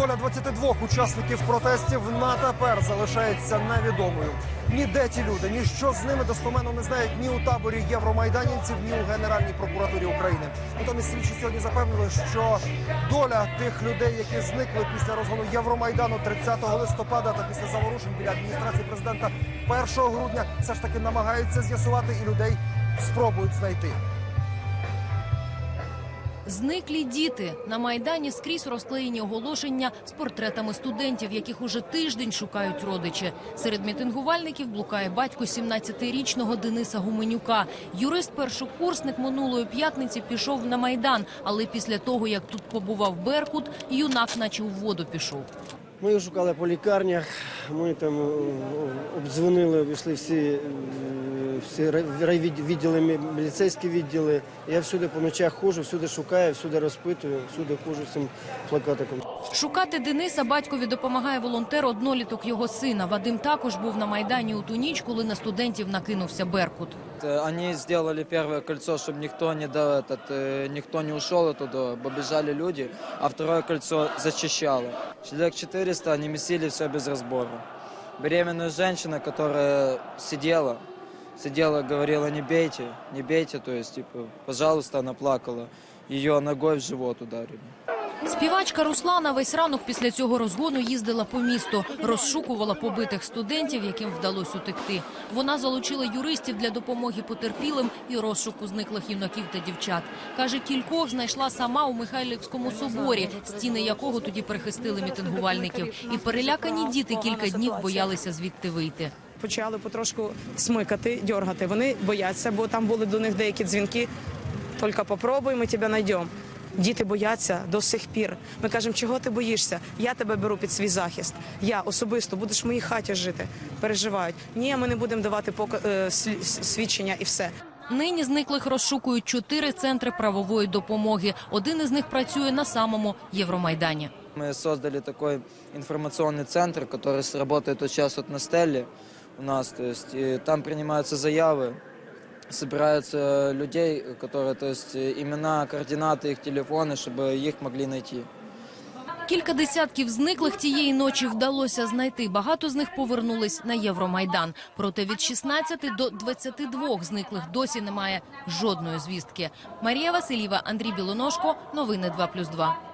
Доля 22 учасників протестів на тепер залишається невідомою. Ніде ті люди, ні що з ними достоменно не знають ні у таборі євромайданівців, ні у Генеральній прокуратурі України. Натомість слідчі сьогодні запевнили, що доля тих людей, які зникли після розгону Євромайдану 30 листопада та після заворушень біля адміністрації президента 1 грудня, все ж таки намагаються з'ясувати і людей спробують знайти. Зниклі діти на майдані скрізь розклеєні оголошення з портретами студентів, яких уже тиждень шукають родичі. Серед мітингувальників блукає батько 17-річного Дениса Гуменюка. Юрист першокурсник минулої п'ятниці пішов на майдан, але після того як тут побував Беркут, юнак, наче у воду пішов. Ми його шукали по лікарнях, ми там е, обдзвонили, обійшли всі, е, всі рай- райвідділи, мі- міліцейські відділи. Я всюди по ночах ходжу, всюди шукаю, всюди розпитую, всюди ходжу з цим плакатиком. Шукати Дениса батькові допомагає волонтер одноліток його сина. Вадим також був на майдані у ту ніч, коли на студентів накинувся Беркут. Э, Они сделали первое кольцо, чтобы никто не, до, этот, э, никто не ушел оттуда, побежали люди, а второе кольцо зачищало. Человек 400, они месили все без разбора. Беременная женщина, которая сидела, сидела, говорила, не бейте, не бейте, то есть, типа, пожалуйста, она плакала. Ее ногой в живот ударили. Співачка Руслана весь ранок після цього розгону їздила по місту, розшукувала побитих студентів, яким вдалося утекти. Вона залучила юристів для допомоги потерпілим і розшуку зниклих юнаків та дівчат. Каже, кількох знайшла сама у Михайлівському соборі, стіни якого тоді перехистили мітингувальників. І перелякані діти кілька днів боялися звідти вийти почали потрошку смикати, дергати. Вони бояться, бо там були до них деякі дзвінки. Тільки попробуй, ми тебе знайдемо. Діти бояться до сих пір. Ми кажемо, чого ти боїшся? Я тебе беру під свій захист. Я особисто будеш в моїй хаті жити. Переживають. Ні, ми не будемо давати пока- е, слі- свідчення і все. Нині зниклих розшукують чотири центри правової допомоги. Один із них працює на самому Євромайдані. Мы создали такой информационный центр, который сработает вот сейчас вот на Стелле у нас. То есть и там принимаются заявы, собираются людей, которые, то есть э, имена, координаты, их телефоны, чтобы их могли найти. Кілька десятків зниклих тієї ночі вдалося знайти. Багато з них повернулись на Євромайдан. Проте від 16 до 22 зниклих досі немає жодної звістки. Марія Васильєва, Андрій Білоножко. Новини 2+,2.